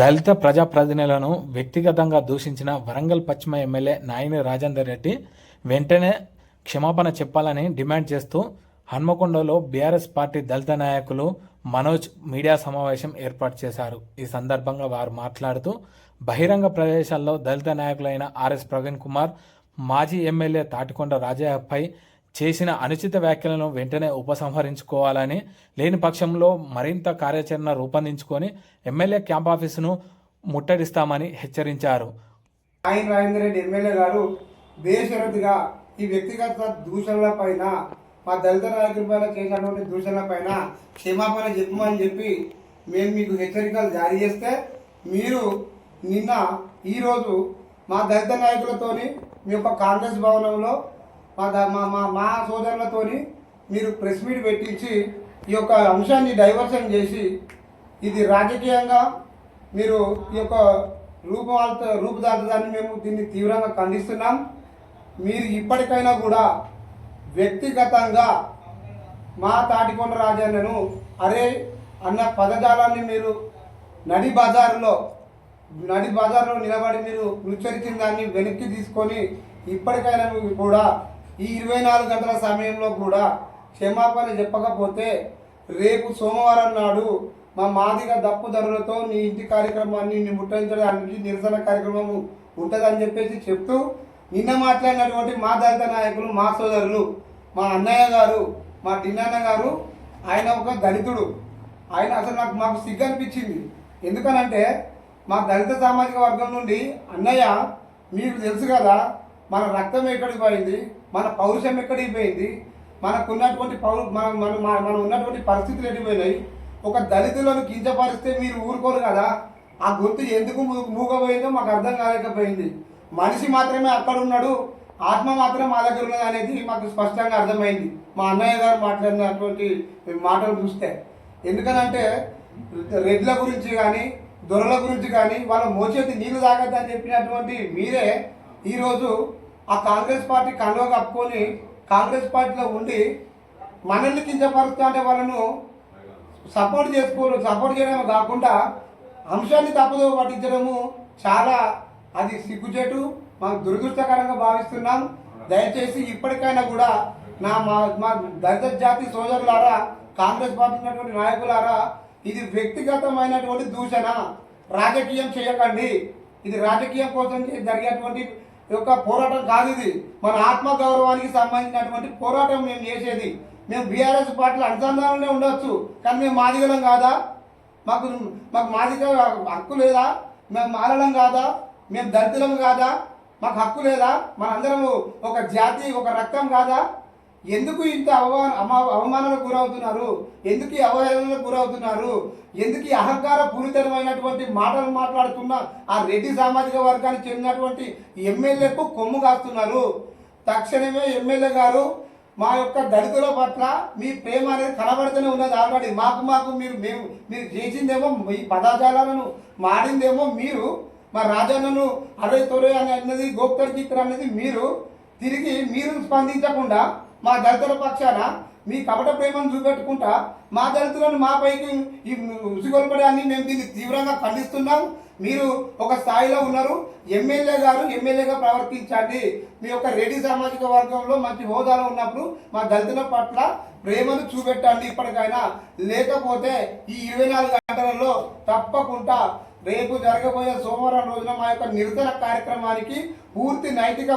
దళిత ప్రజాప్రతినిధులను వ్యక్తిగతంగా దూషించిన వరంగల్ పశ్చిమ ఎమ్మెల్యే నాయని రాజేందర్ రెడ్డి వెంటనే క్షమాపణ చెప్పాలని డిమాండ్ చేస్తూ హన్మకొండలో బీఆర్ఎస్ పార్టీ దళిత నాయకులు మనోజ్ మీడియా సమావేశం ఏర్పాటు చేశారు. ఈ సందర్భంగా వారు మాట్లాడుతూ బహిరంగ ప్రదేశాల్లో దళిత నాయకులైన ఆర్ఎస్ ప్రవీణ్ కుమార్ మాజీ ఎమ్మెల్యే తాటికొండ రాజయ్యపై చేసిన అనుచిత వ్యాఖ్యలను వెంటనే ఉపసంహరించుకోవాలని లేని పక్షంలో మరింత కార్యాచరణ రూపొందించుకొని ఎమ్మెల్యే క్యాంప్ ఆఫీసును ముట్టడిస్తామని హెచ్చరించారు. ఆయన రాజేంద్ర రెడ్డి ఎమ్మెల్యే గారు బేషరతుగా ఈ వ్యక్తిగత దూషణల పైన మా దళిత నాయకుల పైన చేసినటువంటి దూషణల పైన క్షమాపణ చెప్పమని చెప్పి మేము మీకు హెచ్చరికలు జారీ చేస్తే మీరు నిన్న ఈరోజు మా దళిత నాయకులతోని మీ యొక్క కాంగ్రెస్ భవనంలో మా మా మా మా సోదరులతోని మీరు ప్రెస్ మీట్ పెట్టించి ఈ యొక్క అంశాన్ని డైవర్షన్ చేసి ఇది రాజకీయంగా మీరు ఈ యొక్క రూపవాల్త రూపుదాల్చడాన్ని మేము దీన్ని తీవ్రంగా ఖండిస్తున్నాం. మీరు ఇప్పటికైనా కూడా వ్యక్తిగతంగా మా తాటికొండ రాజన్నను అరే అన్న పదజాలాన్ని మీరు నడి బజారులో నడి బజార్లో నిలబడి మీరు ఉచ్చరించిన దాన్ని వెనక్కి తీసుకొని ఇప్పటికైనా కూడా ఈ ఇరవై నాలుగు గంటల సమయంలో కూడా క్షమాపణ చెప్పకపోతే రేపు సోమవారం నాడు మా మాదిగ దప్పు ధరలతో నీ ఇంటి కార్యక్రమాన్ని నీ ముట్టడించడానికి నిరసన కార్యక్రమం ఉంటుందని చెప్పేసి చెప్తూ నిన్న మాట్లాడినటువంటి మా దళిత నాయకులు మా సోదరులు మా అన్నయ్య గారు మా డిన్నాన్న గారు ఆయన ఒక దళితుడు. ఆయన అసలు నాకు మాకు సిగ్గు అనిపించింది. ఎందుకనంటే మా దళిత సామాజిక వర్గం నుండి అన్నయ్య మీకు తెలుసు కదా మన రక్తం ఎక్కడికి పోయింది? మన పౌరుషం ఎక్కడికి పోయింది? మనకున్నటువంటి పౌరు మన మన మనం ఉన్నటువంటి పరిస్థితులు ఎడిపోయినాయి ఒక దళితులను కించపరిస్తే మీరు ఊరుకోరు కదా? ఆ గొంతు ఎందుకు మూ- మూగపోయిందో మాకు అర్థం కాలేకపోయింది. మనిషి మాత్రమే అక్కడ ఉన్నాడు ఆత్మ మాత్రం మా దగ్గర ఉన్నది అనేది మాకు స్పష్టంగా అర్థమైంది. మా అన్నయ్య గారు మాట్లాడినటువంటి మాటలు చూస్తే. ఎందుకనంటే రెడ్ల గురించి కానీ దొరల గురించి కానీ వాళ్ళ మోచేతి నీళ్ళు తాగద్దని చెప్పినటువంటి మీరే ఈరోజు ఆ కాంగ్రెస్ పార్టీ కండువ కప్పుకొని కాంగ్రెస్ పార్టీలో ఉండి మనల్ని కించపరుస్తూ అంటే వాళ్ళను సపోర్ట్ చేసుకోరు సపోర్ట్ చేయడమే కాకుండా అంశాన్ని తప్పుదో పట్టించడము చాలా అది సిగ్గుచేటు మాకు దురదృష్టకరంగా భావిస్తున్నాం. దయచేసి ఇప్పటికైనా కూడా నా మా మా దళిత జాతి సోదరులారా కాంగ్రెస్ పార్టీ ఉన్నటువంటి నాయకులారా ఇది వ్యక్తిగతమైనటువంటి దూషణ. రాజకీయం చేయకండి. ఇది రాజకీయం కోసం జరిగేటువంటి యొక్క పోరాటం కాదు ఇది. మన ఆత్మగౌరవానికి సంబంధించినటువంటి పోరాటం మేము చేసేది. మేము బీఆర్ఎస్ పార్టీలో అనుసంధానంలో ఉండొచ్చు కానీ మేము మాదిగలం కాదా? మాకు మాకు మాదిగ హక్కు లేదా? మేము మారడం కాదా? మేము దరిద్రం కాదా? మాకు హక్కు లేదా? మనందరము ఒక జాతి ఒక రక్తం కాదా? ఎందుకు ఇంత అవమాన అమ- అవమానాలకు గురవుతున్నారు? ఎందుకు ఈ అవహేళనలకు గురవుతున్నారు? ఎందుకు ఈ అహంకార పూరితమైనటువంటి మాటలు మాట్లాడుతున్న ఆ రెడ్డి సామాజిక వర్గానికి చెందినటువంటి ఎమ్మెల్యేకు కొమ్ము కాస్తున్నారు. తక్షణమే ఎమ్మెల్యే గారు మా యొక్క దళితుల పట్ల మీ ప్రేమ అనేది కనబడుతూనే ఉన్నది ఆల్రెడీ. మాకు మాకు మీరు మేము మీరు చేసిందేమో మీ పదాజాలను మాడిందేమో మీరు మా రాజన్నను అరవై తొరే అని అన్నది గోప్కర్ చిత్ర అనేది మీరు తిరిగి మీరు స్పందించకుండా మా దళితుల పక్షాన మీ కపట ప్రేమను చూపెట్టుకుంటా మా దళితులను మా పైకి ఈ ఉసిగొల్పడాన్ని మేము దీన్ని తీవ్రంగా ఖండిస్తున్నాం మీరు ఒక స్థాయిలో ఉన్నారు. ఎమ్మెల్యే గారు ఎమ్మెల్యేగా ప్రవర్తించండి. మీ యొక్క రెడ్డి సామాజిక వర్గంలో మంచి హోదాలో ఉన్నప్పుడు మా దళితుల పట్ల ప్రేమను చూపెట్టండి ఇప్పటికైనా. లేకపోతే ఈ ఇరవై నాలుగు గంటలలో తప్పకుండా రేపు జరగబోయే సోమవారం రోజున మా యొక్క నిరసన కార్యక్రమానికి పూర్తి నైతిక